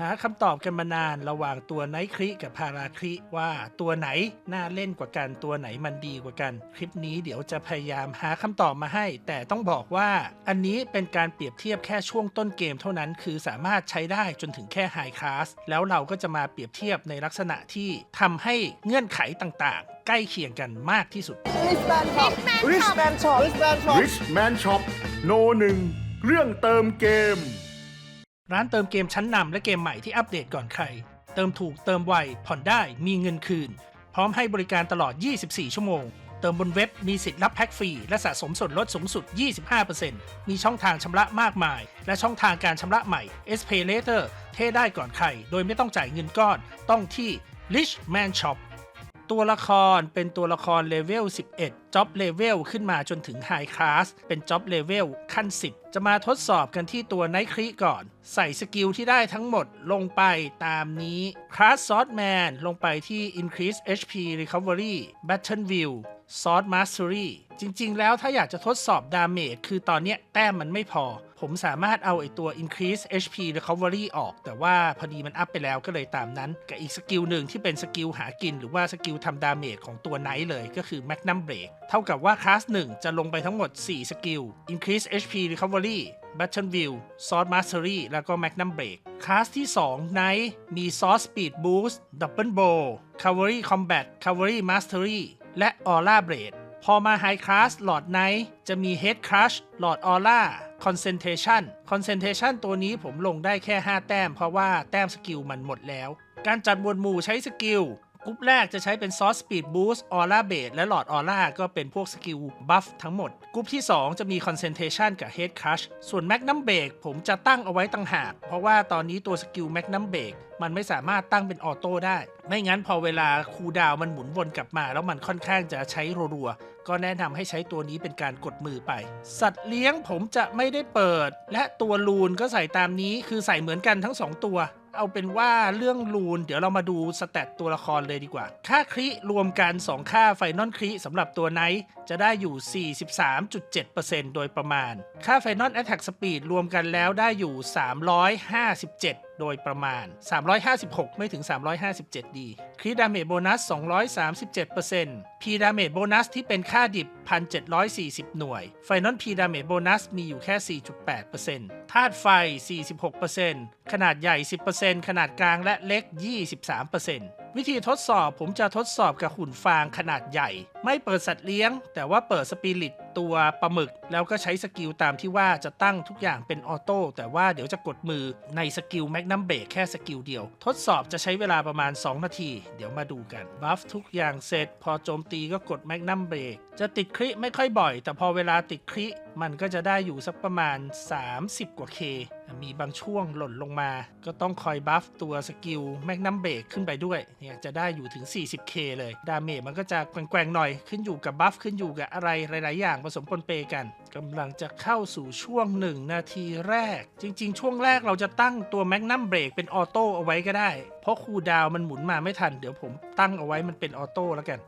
หาคำตอบกันมานานระหว่างตัวไนท์คริกับพาราคริว่าตัวไหนน่าเล่นกว่ากันตัวไหนมันดีกว่ากัน คลิปนี้เดี๋ยวจะพยายามหาคำตอบมาให้ แต่ต้องบอกว่าอันนี้เป็นการเปรียบเทียบแค่ช่วงต้นเกมเท่านั้นคือสามารถใช้ได้จนถึงแค่ไฮคลาสแล้วเราก็จะมาเปรียบเทียบในลักษณะที่ทำให้เงื่อนไขต่างๆ ใกล้เคียงกันมากที่สุด Richman Shop Richman Shop Richman Shop Rich Man Shop โนหนึ่งเรื่องเติมเกม ร้านเติมเกมชั้นนำและเกมใหม่ที่อัปเดตก่อนใคร เติมถูกเติมไว ผ่อนได้มีเงินคืน พร้อมให้บริการตลอด 24 ชั่วโมง เติมบนเว็บมีสิทธิ์รับแพ็กฟรี และสะสมส่วนลดสูงสุด 25%มีช่องทางชำระมากมาย และช่องทางการชำระใหม่ S Pay Later เทได้ก่อนใคร โดยไม่ต้องจ่ายเงินก้อน ต้องที่ Rich Man Shop ตัวละครเป็นตัวละครเลเวล 11จ็อบเลเวลขึ้นมาจนถึงไฮคลาสเป็นจ็อบเลเวลขั้น 10 จะมาทดสอบกันที่ตัวไนท์ครีก่อน ใส่สกิลที่ได้ทั้งหมดลงไปตามนี้คลาสซอสแมนลงไปที่ increase HP recovery battle view ซอสมาส t ต r รี จริง ๆ แล้วถ้าอยากจะทดสอบดาเมจคือตอนเนี้ยแต้มมันไม่พอ ผมสามารถเอาไอตัว increase HP recovery ออก แต่ว่าพอดีมันอัพไปแล้วก็เลยตามนั้น กับอีกสกิลหนึ่งที่เป็นสกิลหากิน หรือว่าสกิลทำดาเมจของตัวไนท์เลยก็คือ magnum break เท่ากับว่าคลาส1 จะลงไปทั้งหมด 4 สกิล increase HP recovery battle view sword mastery แล้วก็ magnum break คลาสที่2 Night มี sword speed boost double bow cavalry combat cavalry mastery และ aura blade พอมา High Class หลอดไนท์จะมี Head Crush หลอด Aura Concentration Concentration ตัวนี้ผมลงได้แค่ 5 แต้ม เพราะว่าแต้มสกิลมันหมดแล้ว การจัดหมวดหมู่ใช้สกิล กรุ๊ปแรกจะใช้เป็น Source Speed Boost Aura Base และหลอด Aura ก็เป็นพวกสกิลบัฟทั้งหมด กรุ๊ปที่ 2 จะมี Concentration กับ Head Crush ส่วน Magnum Break ผมจะตั้งเอาไว้ต่างหาก เพราะว่าตอนนี้ตัวสกิล Magnum Break มันไม่สามารถตั้งเป็นออโต้ได้ ไม่งั้นพอเวลาคูดาวมันหมุนวนกลับมา แล้วมันค่อนข้างจะใช้รัวๆ ก็แนะนำให้ใช้ตัวนี้เป็นการกดมือไป สัตว์เลี้ยงผมจะไม่ได้เปิด และตัวลูนก็ใส่ตามนี้คือใส่เหมือนกันทั้ง 2 ตัว เอาเป็นว่าเรื่องลูน เดี๋ยวเรามาดูสแตตตัวละครเลยดีกว่า ค่าคริรวมกัน 2 ค่าไฟนอลคริสำหรับตัวไนท์จะได้อยู่ 43.7%โดยประมาณ ค่าไฟนอลแอตแทกสปีดรวมกันแล้วได้อยู่ 357 โดยประมาณ 356 ไม่ถึง 357 ดี คริดาเมจโบนัส 237%พีดาเมจโบนัสที่เป็นค่าดิบ 1,740 หน่วย ไฟนอลพีดาเมจโบนัสมีอยู่แค่ 4.8%ธาตุไฟ 46%ขนาดใหญ่ 10%ขนาดกลางและเล็ก 23%วิธีทดสอบผมจะทดสอบกับหุ่นฟางขนาดใหญ่ ไม่เปิดสัตว์เลี้ยง แต่ว่าเปิดสปิริต ตัวปลาหมึก แล้วก็ใช้สกิลตามที่ว่าจะตั้งทุกอย่างเป็นออโต้แต่ว่าเดี๋ยวจะกดมือในสกิลแมกนัมเบรกแค่สกิลเดียว ทดสอบจะใช้เวลาประมาณ 2 นาที เดี๋ยวมาดูกันบัฟทุกอย่างเสร็จ พอโจมตีก็กดแมกนัมเบรกจะติดคริไม่ค่อยบ่อย แต่พอเวลาติดคริ มันก็จะได้อยู่สักประมาณ 30 กว่าเคมีบางช่วงหล่นลงมา ก็ต้องคอยบัฟตัวสกิลแมกนัมเบรกขึ้นไปด้วย เนี่ยจะได้อยู่ถึง 40k เลย ดาเมจมันก็จะแกว่งๆหน่อย ขึ้นอยู่กับบัฟขึ้นอยู่กับอะไรหลาย ๆ อย่างผสมปนเปกันกำลังจะเข้าสู่ช่วง 1 นาทีแรก จริง ๆ ช่วงแรกเราจะตั้งตัวแมกนัมเบรกเป็นออโต้เอาไว้ก็ได้ เพราะคูดาวมันหมุนมาไม่ทัน เดี๋ยวผมตั้งเอาไว้มันเป็นออโต้แล้วกัน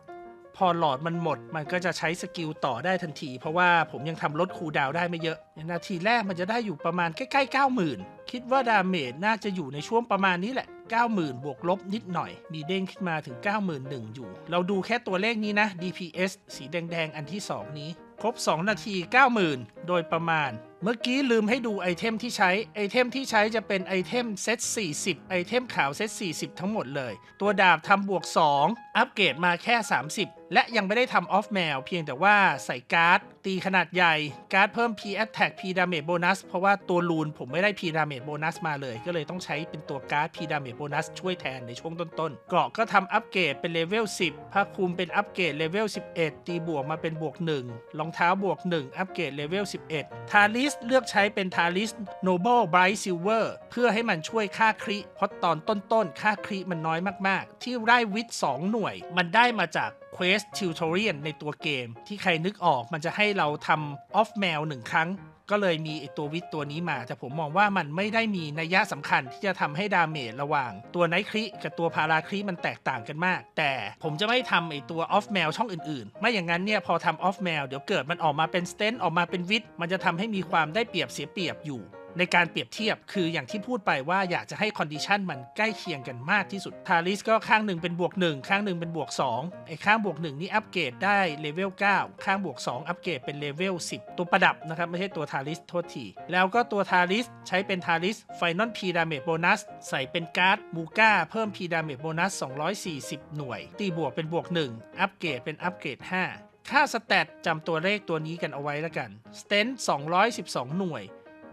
พอหลอดมันหมด มันก็จะใช้สกิลต่อได้ทันที เพราะว่าผมยังทำลดคูดาวได้ไม่เยอะ นาทีแรกมันจะได้อยู่ประมาณใกล้ๆ 90,000 คิดว่าดาเมจน่าจะอยู่ในช่วงประมาณนี้แหละ 90,000 บวกลบนิดหน่อย มีเด้งขึ้นมาถึง 91,000 อยู่ เราดูแค่ตัวเลขนี้นะ DPS สีแดงๆ อันที่ 2 นี้ ครบ 2 นาที 90,000 โดยประมาณ เมื่อกี้ลืมให้ดูไอเทมที่ใช้ ไอเทมที่ใช้จะเป็นไอเทมเซต40 ไอเทมขาวเซต40 ทั้งหมดเลย ตัวดาบทำบวก 2 อัปเกรดมาแค่ 30 และยังไม่ได้ทำออฟแมวเพียงแต่ว่าใส่การ์ด ตีขนาดใหญ่ การ์ดเพิ่ม P Attack P Damage Bonus เพราะว่าตัวลูนผมไม่ได้ P Damage Bonus มาเลย ก็เลยต้องใช้เป็นตัวการ์ด P Damage Bonus ช่วยแทนในช่วงต้นๆ เกราะก็ทำอัปเกรดเป็นเลเวล10ผ้าคลุมเป็นอัปเกรดเลเวล11 ตีบวกมาเป็นบวก 1 รองเท้าบวก 1 อัปเกรดเลเวล11 ทาริสเลือกใช้เป็นทาริส Noble Bright Silver เพื่อให้มันช่วยค่าคริเพราะตอนต้นๆ ค่าคริมันน้อยมากๆ ที่ได้วิทย์ 2 หน่วย มันได้มาจาก Quest Tutorial ในตัวเกม ที่ใครนึกออกมันจะให้เราทำ Off Mail หนึ่งครั้ง ก็เลยมีไอตัววิทตัวนี้มา แต่ผมมองว่ามันไม่ได้มีนัยยะสำคัญที่จะทำให้ดาเมจระหว่าง ตัวไนคริกับตัวพาราคริมันแตกต่างกันมาก แต่ผมจะไม่ทำไอตัวออฟแมวช่องอื่นๆ ไม่อย่างนั้นเนี่ยพอทำออฟแมวเดี๋ยวเกิดมันออกมาเป็นสเตนออกมาเป็นวิทมันจะทำให้มีความได้เปรียบเสียเปรียบอยู่ ในการเปรียบเทียบคืออย่างที่พูดไปว่าอยากจะให้คอนดิชันมันใกล้เคียงกันมากที่สุดทาริสก็ข้างหนึ่งเป็นบวก 1 ข้างหนึ่งเป็นบวก2ไอ้ข้างบวก 1 นี่อัปเกรดได้เลเวล9ข้างบวก 2 อัปเกรดเป็นเลเวล10 ตัวประดับนะครับไม่ใช่ตัวทาริสโทษทีแล้วก็ตัวทาริสใช้เป็นทาริสไฟนอลพีดาเมจโบนัสใส่เป็นการ์ดมูก้าเพิ่มพีดาเมจโบนัส240 หน่วย ตีบวกเป็นบวก 1 อัปเกรดเป็นอัปเกรด 5ค่าสแตทจำตัวเลขตัวนี้กันเอาไว้แล้วกัน สเตน212 หน่วย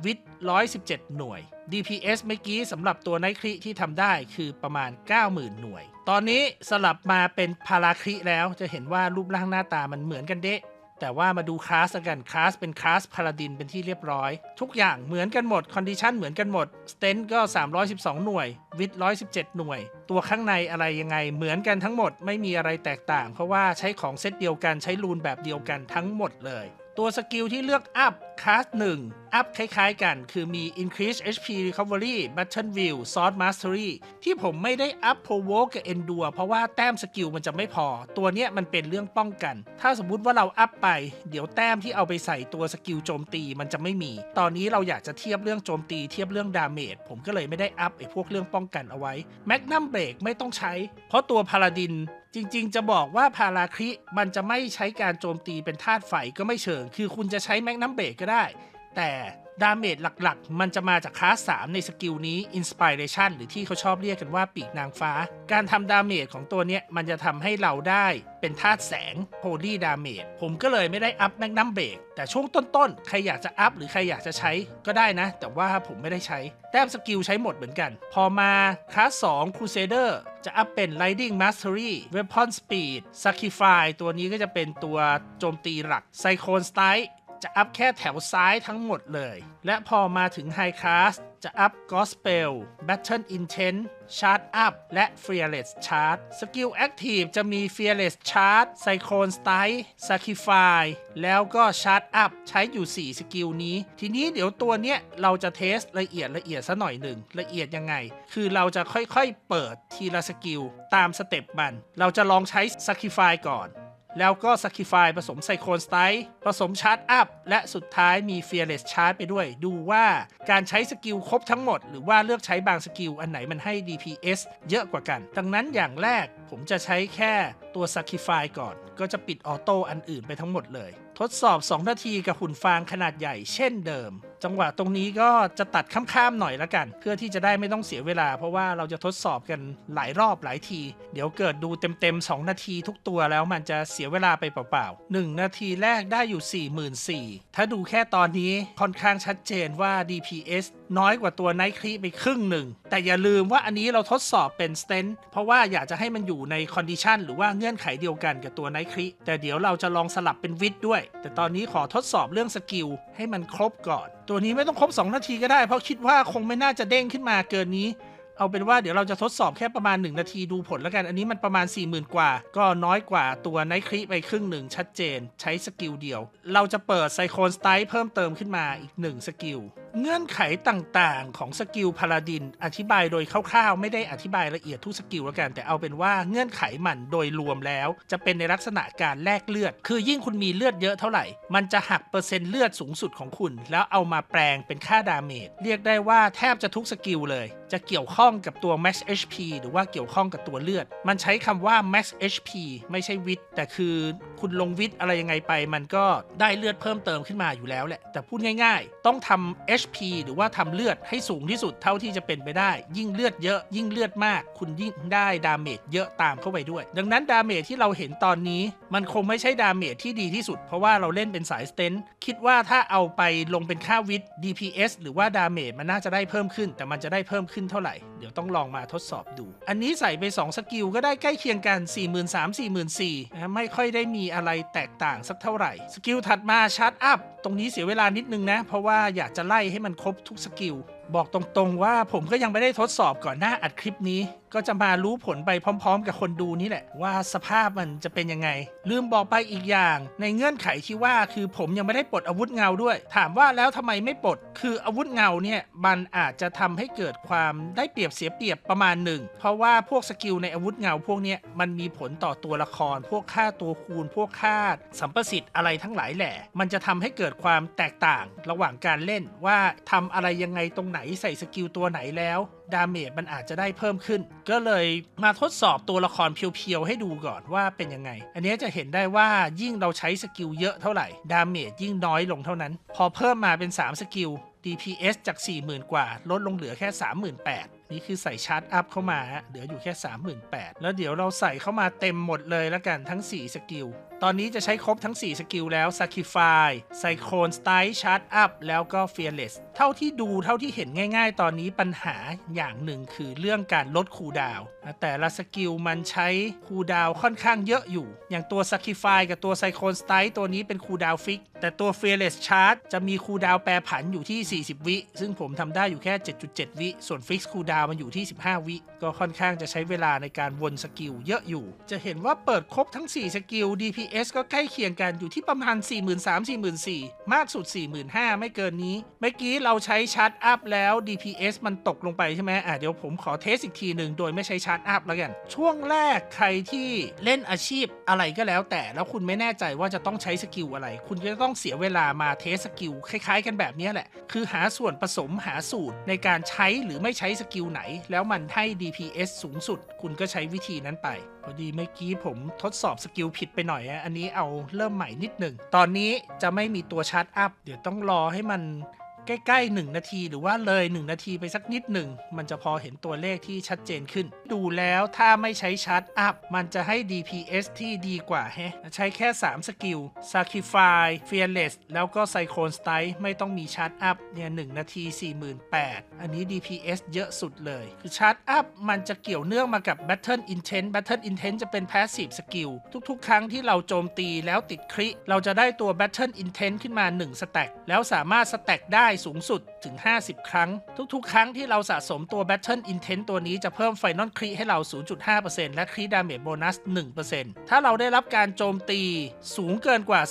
วิท117 หน่วย DPS เมื่อกี้สำหรับตัวไนคริที่ทำได้คือประมาณ 90,000 หน่วย ตอนนี้สลับมาเป็นพาราคริแล้วจะเห็นว่ารูปร่างหน้าตามันเหมือนกันเดะแต่ว่ามาดูคลาสกันคลาสเป็นคลาสพาราดินเป็นที่เรียบร้อย ทุกอย่างเหมือนกันหมด คอนดิชันเหมือนกันหมด สเตนก็ 312 หน่วย วิท117 หน่วย ตัวข้างในอะไรยังไงเหมือนกันทั้งหมดไม่มีอะไรแตกต่าง เพราะว่าใช้ของเซตเดียวกันใช้รูนแบบเดียวกันทั้งหมดเลย ตัวสกิลที่เลือกอัพคลาส1 อัพคล้ายๆกันคือมี increase HP recovery battle view sword mastery ที่ผมไม่ได้อัพ provoke กับ endure เพราะว่าแต้มสกิลมันจะไม่พอ ตัวเนี้ยมันเป็นเรื่องป้องกัน ถ้าสมมุติว่าเราอัพไป เดี๋ยวแต้มที่เอาไปใส่ตัวสกิลโจมตีมันจะไม่มี ตอนนี้เราอยากจะเทียบเรื่องโจมตีเทียบเรื่องดาเมจผมก็เลยไม่ได้อัพไอ้พวกเรื่องป้องกันเอาไว้ magnum break ไม่ต้องใช้ เพราะตัวพาลาดินจริง ๆ จะบอกว่าพาราคริมันจะไม่ใช้การโจมตีเป็นธาตุไฟก็ไม่เชิง คือคุณจะใช้แมกนัมเบรกก็ได้ แต่ดาเมจหลักๆ มันจะมาจากคลาส3ในสกิลนี้ Inspiration หรือที่เขาชอบเรียกกันว่าปีกนางฟ้า การทำดาเมจของตัวเนี้ยมันจะทำให้เราได้เป็นธาตุแสง Holy Damage ผมก็เลยไม่ได้อัพแมกนัมเบรกแต่ช่วงต้นๆ ใครอยากจะอัพหรือใครอยากจะใช้ก็ได้นะ แต่ว่าผมไม่ได้ใช้ แต้มสกิลใช้หมดเหมือนกัน พอมาคลาส2 Crusader จะอัพเป็น Lightning Mastery Weapon Speed Sacrifice ตัวนี้ก็จะเป็นตัวโจมตีหลัก Cyclone Strike จะอัพแค่แถวซ้ายทั้งหมดเลย และพอมาถึง High Class จะอัพ Gospel Battle Intent Charge Up และ Fearless Charge สกิล Active จะมี Fearless Charge Cyclone Strike Sacrifice แล้วก็ Charge Up ใช้อยู่ 4 สกิลนี้ ทีนี้เดี๋ยวตัวเนี้ยเราจะเทสละเอียดละเอียดซะหน่อยหนึ่ง ละเอียดยังไง คือเราจะค่อยๆเปิดทีละสกิลตามสเต็ปมัน เราจะลองใช้ Sacrifice ก่อน แล้วก็ Sacrifice ผสมไซโคนสไตล์ผสมชาร์จอัพและสุดท้ายมี Fearless Charge ไปด้วย ดูว่าการใช้สกิลครบทั้งหมด หรือว่าเลือกใช้บางสกิลอันไหนมันให้ DPS เยอะกว่ากัน ดังนั้นอย่างแรกผมจะใช้แค่ตัว Sacrifice ก่อน ก็จะปิดออโต้อันอื่นไปทั้งหมดเลย ทดสอบ 2 นาทีกับหุ่นฟางขนาดใหญ่เช่นเดิมจังหวะตรงนี้ก็จะตัดข้ามๆหน่อยละกัน เพื่อที่จะได้ไม่ต้องเสียเวลา เพราะว่าเราจะทดสอบกันหลายรอบหลายที เดี๋ยวเกิดดูเต็มๆ 2 นาทีทุกตัวแล้วมันจะเสียเวลาไปเปล่าๆ 1 นาทีแรกได้อยู่ 44,000 ถ้าดูแค่ตอนนี้ค่อนข้างชัดเจนว่า DPS น้อยกว่าตัวไนท์ครีไปครึ่งหนึ่ง แต่อย่าลืมว่าอันนี้เราทดสอบเป็นสเตนเพราะว่าอยากจะให้มันอยู่ในคอนดิชันหรือว่าเงื่อนไขเดียวกันกับตัวไนท์ครีแต่เดี๋ยวเราจะลองสลับเป็นวิทด้วย แต่ตอนนี้ขอทดสอบเรื่องสกิลให้มันครบก่อนตัวนี้ไม่ต้องครบ 2 นาทีก็ได้ เพราะคิดว่าคงไม่น่าจะเด้งขึ้นมาเกินนี้ เอาเป็นว่าเดี๋ยวเราจะทดสอบแค่ประมาณ 1 นาทีดูผลแล้วกัน อันนี้มันประมาณ 40,000 กว่า ก็น้อยกว่าตัวไนท์ครีไปครึ่งหนึ่งชัดเจน ใช้สกิลเดียว เราจะเปิดไซโคนสไตล์เพิ่มเติมขึ้นมาอีก 1 สกิล เงื่อนไขต่างๆ ของสกิลพาราดิน อธิบายโดยคร่าวๆ ไม่ได้อธิบายละเอียดทุกสกิลแล้วกัน แต่เอาเป็นว่าเงื่อนไขมันโดยรวมแล้ว จะเป็นในลักษณะการแลกเลือด คือยิ่งคุณมีเลือดเยอะเท่าไหร่ มันจะหักเปอร์เซ็นต์เลือดสูงสุดของคุณ แล้วเอามาแปลงเป็นค่าดาเมจเรียกได้ว่าแทบจะทุกสกิลเลย จะเกี่ยวข้องกับตัว max HP หรือว่าเกี่ยวข้องกับตัวเลือด มันใช้คำว่า max HP ไม่ใช่วิทแต่คือคุณลงวิทอะไรยังไงไป มันก็ได้เลือดเพิ่มเติมขึ้นมาอยู่แล้วแหละแต่พูดง่าย ๆ ต้องทำ HP หรือว่าทำเลือดให้สูงที่สุดเท่าที่จะเป็นไปได้ ยิ่งเลือดเยอะ ยิ่งเลือดมาก คุณยิ่งได้ดาเมจเยอะตามเข้าไปด้วย ดังนั้นดาเมจที่เราเห็นตอนนี้ มันคงไม่ใช่ดาเมจที่ดีที่สุด เพราะว่าเราเล่นเป็นสายสเตนคิดว่าถ้าเอาไปลงเป็นค่าวิท DPS หรือว่าดาเมจมันน่าจะได้เพิ่มขึ้น แต่มันจะได้เพิ่มขึ้นเท่าไหร่ เดี๋ยวต้องลองมาทดสอบดู อันนี้ใส่ไป 2 สกิลก็ได้ใกล้เคียงกัน 4 3 0 0 0 44,000นะไม่ค่อยได้มีอะไรแตกต่างสักเท่าไหร่ สกิลถัดมาชาร์จอัพตรงนี้เสียเวลานิดนึงนะ เพราะว่าอยากจะไล่ใให้มันครบทุกสกิล บอกตรงๆว่าผมก็ยังไม่ได้ทดสอบก่อนหน้าอัดคลิปนี้ ก็จะมารู้ผลไปพร้อม ๆ กับคนดูนี่แหละว่าสภาพมันจะเป็นยังไง ลืมบอกไปอีกอย่าง ในเงื่อนไขที่ว่าคือผมยังไม่ได้ปลดอาวุธเงาด้วย ถามว่าแล้วทำไมไม่ปลด คืออาวุธเงาเนี่ยมันอาจจะทำให้เกิดความได้เปรียบเสียเปรียบประมาณหนึ่ง เพราะว่าพวกสกิลในอาวุธเงาพวกเนี้ยมันมีผลต่อตัวละคร พวกค่าตัวคูณ พวกค่าสัมประสิทธิ์อะไรทั้งหลายแหละ มันจะทำให้เกิดความแตกต่างระหว่างการเล่นว่าทำอะไรยังไงตรงไหนใส่สกิลตัวไหนแล้ว ดาเมจมันอาจจะได้เพิ่มขึ้นก็เลยมาทดสอบตัวละครเพียวๆ ให้ดูก่อนว่าเป็นยังไง อันนี้จะเห็นได้ว่ายิ่งเราใช้สกิลเยอะเท่าไหร่ ดาเมจยิ่งน้อยลงเท่านั้น พอเพิ่มมาเป็น 3 สกิล DPS จาก 40,000 กว่า ลดลงเหลือแค่ 38,000 นี่คือใส่ชาร์จอัพเข้ามาเหลืออยู่แค่ 38,000 แล้วเดี๋ยวเราใส่เข้ามาเต็มหมดเลยแล้วกันทั้ง 4 สกิลตอนนี้จะใช้ครบทั้ง 4 สกิลแล้ว Sacrifice Cyclone Style Charge Up แล้วก็ Fearless เท่าที่ดูเท่าที่เห็นง่าย ๆ ตอนนี้ปัญหาอย่างหนึ่งคือเรื่องการลดคูดาวแต่ละสกิลมันใช้คูดาวค่อนข้างเยอะอยู่ อย่างตัว Sacrifice กับตัว Cyclone Style ตัวนี้เป็นคูดาวฟิก แต่ตัว Fearless Charge จะมีคูดาวแปรผันอยู่ที่ 40 วิ ซึ่งผมทำได้อยู่แค่ 7.7 วิ ส่วน Fix คูดาวมันอยู่ที่ 15 วิ ก็ค่อนข้างจะใช้เวลาในการวนสกิลเยอะอยู่ จะเห็นว่าเปิดครบทั้ง 4 สกิล DPS DPS ก็ใกล้เคียงกันอยู่ที่ประมาณ 43,000-44,000 มากสุด 45,000 ไม่เกินนี้ เมื่อกี้เราใช้ชาร์จอัพแล้ว DPS มันตกลงไปใช่ไหมอะเดี๋ยวผมขอเทสอีกทีหนึ่งโดยไม่ใช้ชาร์จอัพแล้วกัน ช่วงแรกใครที่เล่นอาชีพอะไรก็แล้วแต่แล้วคุณไม่แน่ใจว่าจะต้องใช้สกิลอะไร คุณก็จะต้องเสียเวลามาเทสสกิลคล้ายๆ กันแบบนี้แหละ คือหาส่วนผสมหาสูตรในการใช้หรือไม่ใช้สกิลไหน แล้วมันให้ DPS สูงสุด คุณก็ใช้วิธีนั้นไป พอดีเมื่อกี้ผมทดสอบสกิลผิดไปหน่อยอะอันนี้เอาเริ่มใหม่นิดหนึ่ง ตอนนี้จะไม่มีตัวชาร์จอัพ เดี๋ยวต้องรอให้มัน ใกล้ๆ 1 นาทีหรือว่าเลย 1 นาทีไปสักนิดหนึ่ง มันจะพอเห็นตัวเลขที่ชัดเจนขึ้น ดูแล้วถ้าไม่ใช้ชาร์จอัพ มันจะให้ DPS ที่ดีกว่าแฮะ ใช้แค่ 3 สกิล Sacrifice Fearless แล้วก็ Cyclone Style ไม่ต้องมีชาร์จอัพเนี่ย1นาที 48,000 อันนี้ DPS เยอะสุดเลย คือชาร์จอัพมันจะเกี่ยวเนื่องมากับ Battle Intent Battle Intent จะเป็น Passive Skill ทุกๆ ครั้งที่เราโจมตีแล้วติดคริ เราจะได้ตัว Battle Intent ขึ้นมา 1 สแต็กแล้วสามารถสแต็กได้สูงสุดถึง 50 ครั้ง ทุกๆ ครั้งที่เราสะสมตัว Battle Intent ตัวนี้จะเพิ่ม Final c r e ให้เรา 0.5%และ c r e ดาเมจโบนัส 1%ถ้าเราได้รับการโจมตีสูงเกินกว่า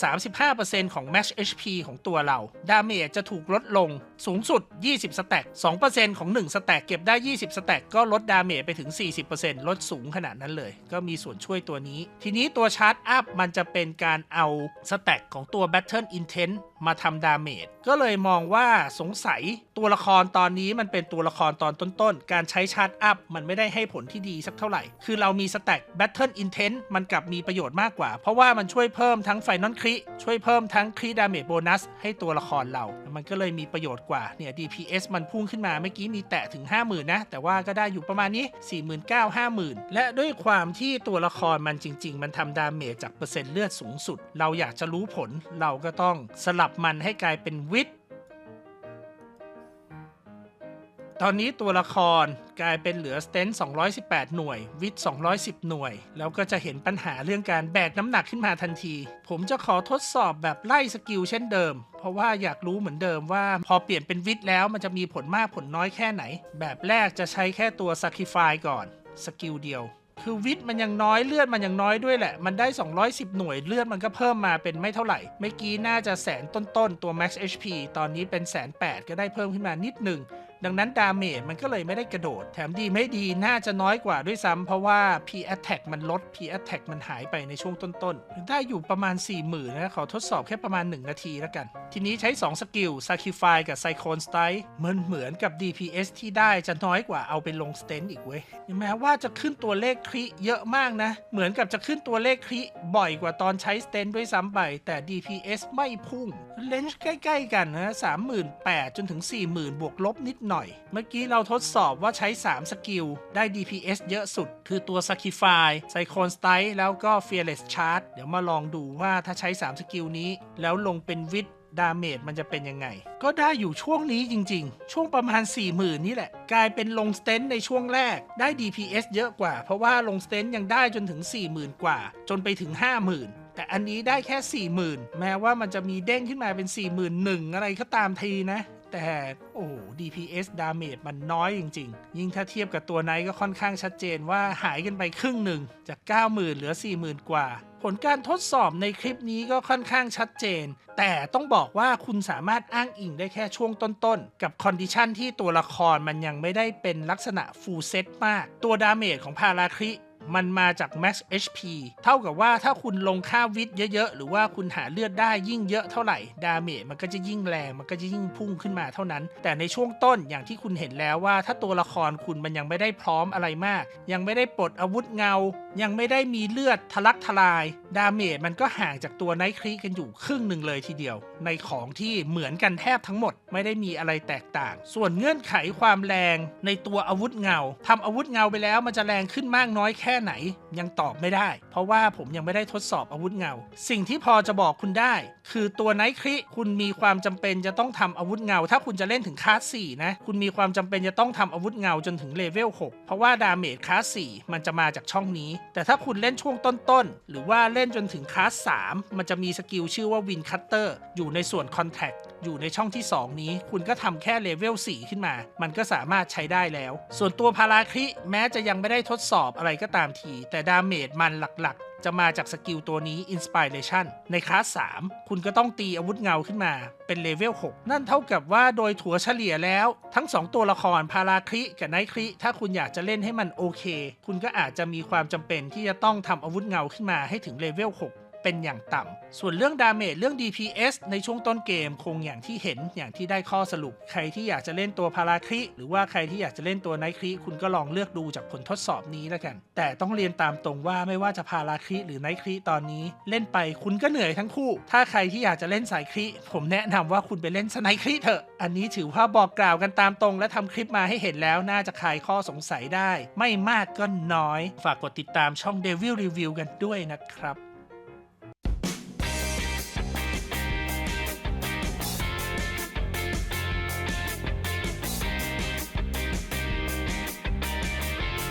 35%ของ Match HP ของตัวเรา ดาเมจจะถูกลดลง สูงสุด 20สแต็ก2%ของ 1 สแต็กเก็บได้ 20 สแต็กก็ลด Damage ไปถึง 40%ลดสูงขนาดนั้นเลย ก็มีส่วนช่วยตัวนี้ ทีนี้ตัวชาร์จอัพมันจะเป็นการเอาสแต็กของตัว Battle Intent มาทำดาเมจก็เลยมองว่าสงสัยตัวละครตอนนี้มันเป็นตัวละครตอนต้นๆ การใช้ชาร์จอัพมันไม่ได้ให้ผลที่ดีสักเท่าไหร่ คือเรามีสแต็ก Battle Intent มันกลับมีประโยชน์มากกว่า เพราะว่ามันช่วยเพิ่มทั้งไฟนอลคริช่วยเพิ่มทั้งคริดาเมจโบนัสให้ตัวละครเรา มันก็เลยมีประโยชน์กว่าเนี่ย DPS มันพุ่งขึ้นมาเมื่อกี้มีแตะถึง 50,000 นะ แต่ว่าก็ได้อยู่ประมาณนี้ 49,000 50,000 และด้วยความที่ตัวละครมันจริง ๆ มันทำดาเมจจากเปอร์เซ็นต์เลือดสูงสุด เราอยากจะรู้ผลเราก็ต้องสลับมันให้กลายเป็นวิทตอนนี้ตัวละคร กลายเป็นเหลือสเตน218 หน่วย วิท210 หน่วย แล้วก็จะเห็นปัญหาเรื่องการแบกน้ำหนักขึ้นมาทันที ผมจะขอทดสอบแบบไล่สกิลเช่นเดิม เพราะว่าอยากรู้เหมือนเดิมว่าพอเปลี่ยนเป็นวิทแล้วมันจะมีผลมากผลน้อยแค่ไหน แบบแรกจะใช้แค่ตัว Sacrifice ก่อนสกิลเดียวคือวิทย์มันยังน้อยเลือดมันยังน้อยด้วยแหละ มันได้ 210 หน่วยเลือดมันก็เพิ่มมาเป็นไม่เท่าไหร่ เมื่อกี้น่าจะแสนต้นๆ ตัว Max HP ตอนนี้เป็นแสนแปดก็ได้เพิ่มขึ้นมานิดหนึ่ง ดังนั้นดาเมจมันก็เลยไม่ได้กระโดด แถมดีไม่ดีน่าจะน้อยกว่าด้วยซ้ำเพราะว่า P attack มันลด P attack มันหายไปในช่วงต้นๆ ได้อยู่ประมาณ 40,000นะขอทดสอบแค่ประมาณ 1 นาทีแล้วกัน ทีนี้ใช้ 2 สกิล Sacrifice กับ Cyclone Style มันเหมือนกับ DPS ที่ได้จะน้อยกว่าเอาไปลงสเตนอีกเว้ยแม้ว่าจะขึ้นตัวเลขคริเยอะมากนะ เหมือนกับจะขึ้นตัวเลขคริบ่อยกว่าตอนใช้สเตนด้วยซ้ำไปแต่ DPS ไม่พุ่งเลนส์ใกล้ ๆ กันนะ38,000จนถึง40,000 บวกลบนิดหน่อยเมื่อกี้เราทดสอบว่าใช้ 3 สกิล ได้ DPS เยอะสุด คือตัว Sacrifice Cyclone Style แล้วก็ Fearless Charge เดี๋ยวมาลองดูว่าถ้าใช้ 3 สกิลนี้ แล้วลงเป็นวิทดาเมจมันจะเป็นยังไง ก็ได้อยู่ช่วงนี้จริงๆ ช่วงประมาณ 40,000 นี่แหละ กลายเป็นลงสเตนในช่วงแรกได้ DPS เยอะกว่า เพราะว่าลงสเตนยังได้จนถึง 40,000 กว่า จนไปถึง 50,000แต่อันนี้ได้แค่ 40,000 แม้ว่ามันจะมีเด้งขึ้นมาเป็น 41,000 อะไรก็ตามทีนะ แต่โอ้โห DPS damage มันน้อยจริง ๆ ยิ่งถ้าเทียบกับตัวไนก็ค่อนข้างชัดเจนว่าหายกันไปครึ่งหนึ่งจาก 90,000 เหลือ 40,000 กว่า ผลการทดสอบในคลิปนี้ก็ค่อนข้างชัดเจน แต่ต้องบอกว่าคุณสามารถอ้างอิงได้แค่ช่วงต้นๆ กับคอนดิชันที่ตัวละครมันยังไม่ได้เป็นลักษณะ full set มาก ตัวดาเมจของพาราคริ มันมาจาก max HP เท่ากับว่าถ้าคุณลงค่าวิทย์เยอะๆ หรือว่าคุณหาเลือดได้ยิ่งเยอะเท่าไหร่ ดาเมจมันก็จะยิ่งแรง มันก็จะยิ่งพุ่งขึ้นมาเท่านั้น แต่ในช่วงต้นอย่างที่คุณเห็นแล้วว่า ถ้าตัวละครคุณมันยังไม่ได้พร้อมอะไรมาก ยังไม่ได้ปลดอาวุธเงา ยังไม่ได้มีเลือดทะลักทลาย ดาเมจมันก็ห่างจากตัวไนท์ครีกันอยู่ครึ่งหนึ่งเลยทีเดียว ในของที่เหมือนกันแทบทั้งหมดไม่ได้มีอะไรแตกต่าง ส่วนเงื่อนไขความแรงในตัวอาวุธเงาทำอาวุธเงาไปแล้วมันจะแรงขึ้นมากน้อยแค่ไหน ยังตอบไม่ได้ เพราะว่าผมยังไม่ได้ทดสอบอาวุธเงา สิ่งที่พอจะบอกคุณได้ คือตัวไนท์คริคุณมีความจำเป็นจะต้องทำอาวุธเงา ถ้าคุณจะเล่นถึงคลาส4นะคุณมีความจำเป็นจะต้องทำอาวุธเงาจนถึงเลเวล6เพราะว่าดาเมจคลาส4มันจะมาจากช่องนี้แต่ถ้าคุณเล่นช่วงต้นๆ หรือว่าเล่นจนถึงคลาส 3 มันจะมีสกิลชื่อว่าวินคัตเตอร์อยู่ในส่วนคอนแทคอยู่ในช่องที่ 2 นี้ คุณก็ทำแค่เลเวล4ขึ้นมา มันก็สามารถใช้ได้แล้ว ส่วนตัวพาราคริแม้จะยังไม่ได้ทดสอบอะไรก็ตามที แต่ดาเมจมันหลักๆ จะมาจากสกิลตัวนี้ Inspiration ในคลาส 3 คุณก็ต้องตีอาวุธเงาขึ้นมาเป็นเลเวล 6 นั่นเท่ากับว่าโดยถัวเฉลี่ยแล้ว ทั้ง 2 ตัวละครพาราคริกับไนท์คริถ้าคุณอยากจะเล่นให้มันโอเค คุณก็อาจจะมีความจำเป็นที่จะต้องทำอาวุธเงาขึ้นมาให้ถึงเลเวล 6 เป็นอย่างต่ำ ส่วนเรื่องดาเมจเรื่อง DPS ในช่วงต้นเกมคงอย่างที่เห็นอย่างที่ได้ข้อสรุป ใครที่อยากจะเล่นตัวพาราคริหรือว่าใครที่อยากจะเล่นตัวไนท์คริคุณก็ลองเลือกดูจากผลทดสอบนี้แล้วกัน แต่ต้องเรียนตามตรงว่าไม่ว่าจะพาราคริหรือไนท์คริตอนนี้ เล่นไปคุณก็เหนื่อยทั้งคู่ ถ้าใครที่อยากจะเล่นสายคริผมแนะนำว่าคุณไปเล่นสไนท์คริเถอะ อันนี้ถือว่าบอกกล่าวกันตามตรง และทำคลิปมาให้เห็นแล้วน่าจะคลายข้อสงสัยได้ ไม่มากก็น้อย ฝากกดติดตามช่อง Devil Review กันด้วยนะครับ